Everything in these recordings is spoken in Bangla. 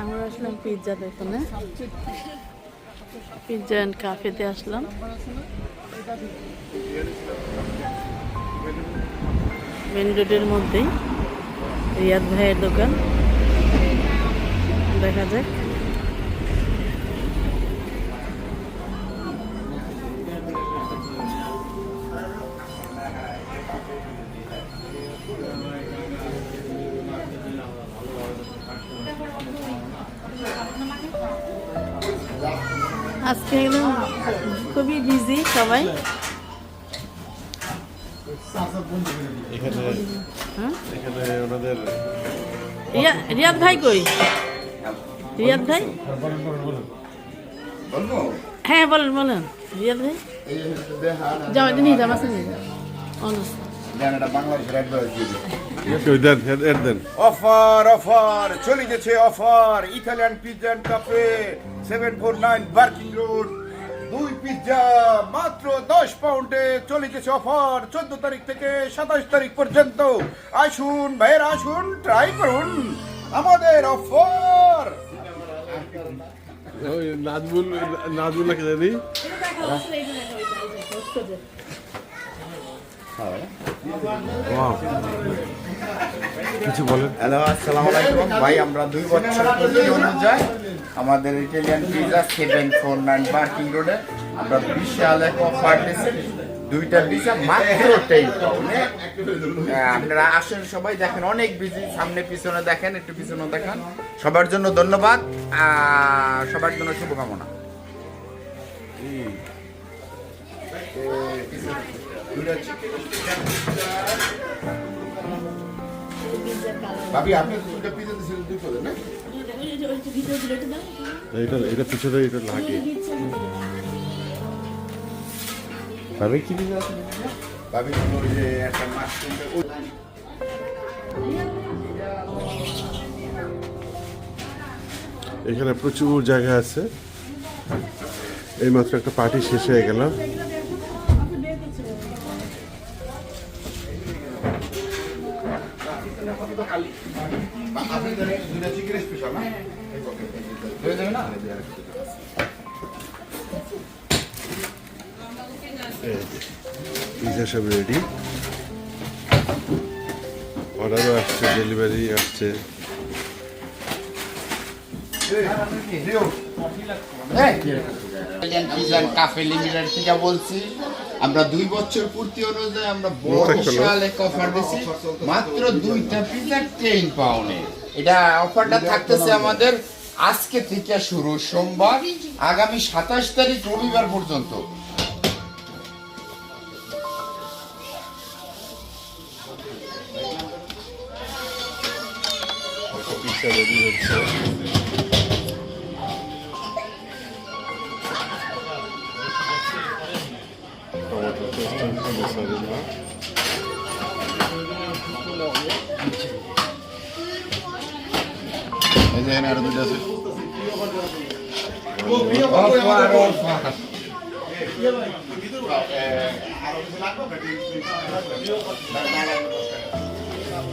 আমরা আসলাম পিৎজা দোকানে পিৎজা অ্যান্ড কাফেতে আসলাম। মেন রোডের মধ্যেই রিয়াদ ভাইয়ের দোকান। দেখা যাক। আজকে একদম খুবই বিজি সবাই। হ্যাঁ রিয়া- রিয়াদ ভাই কই? রিয়াদ ভাই? হ্যাঁ বলেন বলেন। রিয়াদ ভাই? যাও এটা নিয়ে যাও মাসে নিয়ে যাও। দেন অফার অফার চলে গেছে offer. Italian pizza cafe seven four nine Barking road দুই পিৎজা মাত্র দশ পাউন্ডে চলে গেছে অফার। চোদ্দ তারিখ থেকে সাতাশ তারিখ পর্যন্ত। আসুন ভাইয়ের আসুন ট্রাই করুন। আমাদের অফার। ওই নাজমুল নাজমুল নাকি জানি Wow. কিছু বলেন। হ্যালো আসসালামু আলাইকুম। ভাই আমরা দুই বছর অনুযায়ী আমাদের Italian pizza seven four nine Barking রোডে আমরা বিশাল এক অফার দিয়েছি। দুইটা পিৎজা মাত্র টেন আপনারা আসেন সবাই দেখেন অনেক বিজি সামনে পিছনে দেখেন একটু পিছনে দেখেন। সবার জন্য ধন্যবাদ। সবার জন্য শুভকামনা। এটা এটা পিছনে এটা লাগে। ভাবে কি দিন ভাবি ওই যে একটা মাশরুম এখানে প্রচুর জায়গা আছে। এইমাত্র একটা পার্টি শেষ হয়ে গেল। আপনি দুইটা চিকেন স্পেশাল না হয়ে যাবে না পিজা সব রেডি অর্ডারও আসছে ডেলিভারি আসছে কাফে লিমিটেড থেকে বলছি আমরা দুই বছর পূর্তি অনুযায়ী আমরা বড় বিশাল এক অফার দিছি। মাত্র দুইটা পিজা টেন পাউন্ডে এটা অফারটা থাকতেছে আমাদের আজকে থেকে শুরু সোমবার আগামী সাতাশ তারিখ রবিবার পর্যন্ত। রেডি হচ্ছে। টমেটো পেস্ট মশলা এই যে এখানে আরও দুইটা আছে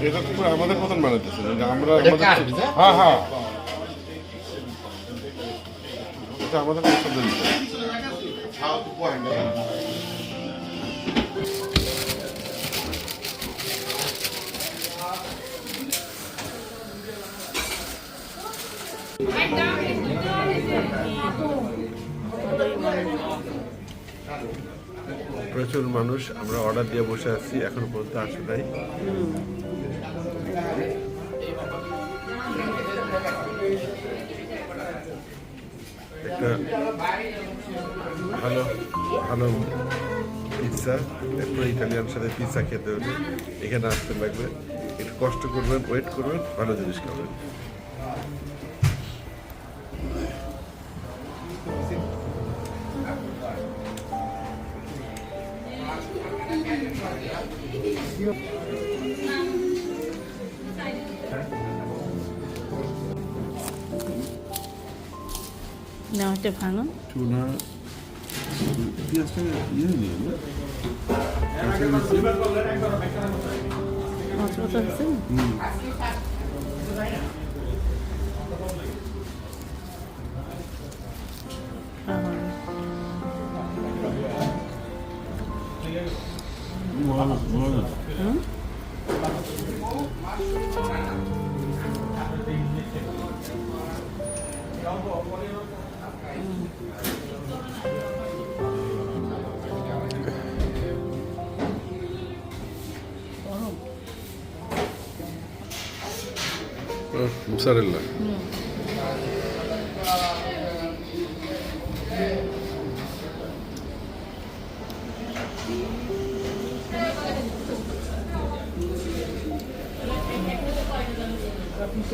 এটা তো আমাদের মতন বানাইতেছে আমরা আমাদের হ্যাঁ হ্যাঁ এটা আমাদের পছন্দ প্রচুর মানুষ, আমরা অর্ডার দিয়ে বসে আছি, এখনও পর্যন্ত আসে নাই। একটা ভালো ভালো পিৎজা এরপর ইটালিয়ান সাথে পিৎজা খেতে হলে এখানে আসতে লাগবে। একটু কষ্ট করবেন ওয়েট করবেন, ভালো জিনিস খাবেন। নাও এটা ভাঙুন টুনা পেঁয়াজটা ইয়ে মশলা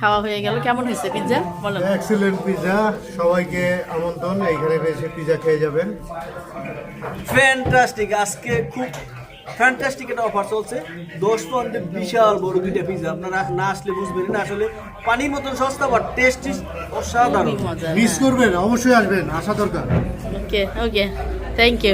খাওয়া হয়ে গেল। কেমন হয়েছে পিৎজা বলেন এক্সিলেন্ট পিজা সবাইকে আমন্ত্রণ এইখানে এসে পিজা খেয়ে যাবেন। ফ্যান্টাস্টিক আজকে খুব ফ্যান্টাস্টিক একটা অফার চলছে। দশ পয়েন্টে বিশাল বড় দুইটা পিজা আপনারা না আসলে বুঝবেন না। আসলে পানির মতন সস্তা বা টেস্টি অসাধারণ। মিস করবেন অবশ্যই আসবেন। আসা দরকার। ওকে ওকে থ্যাংক ইউ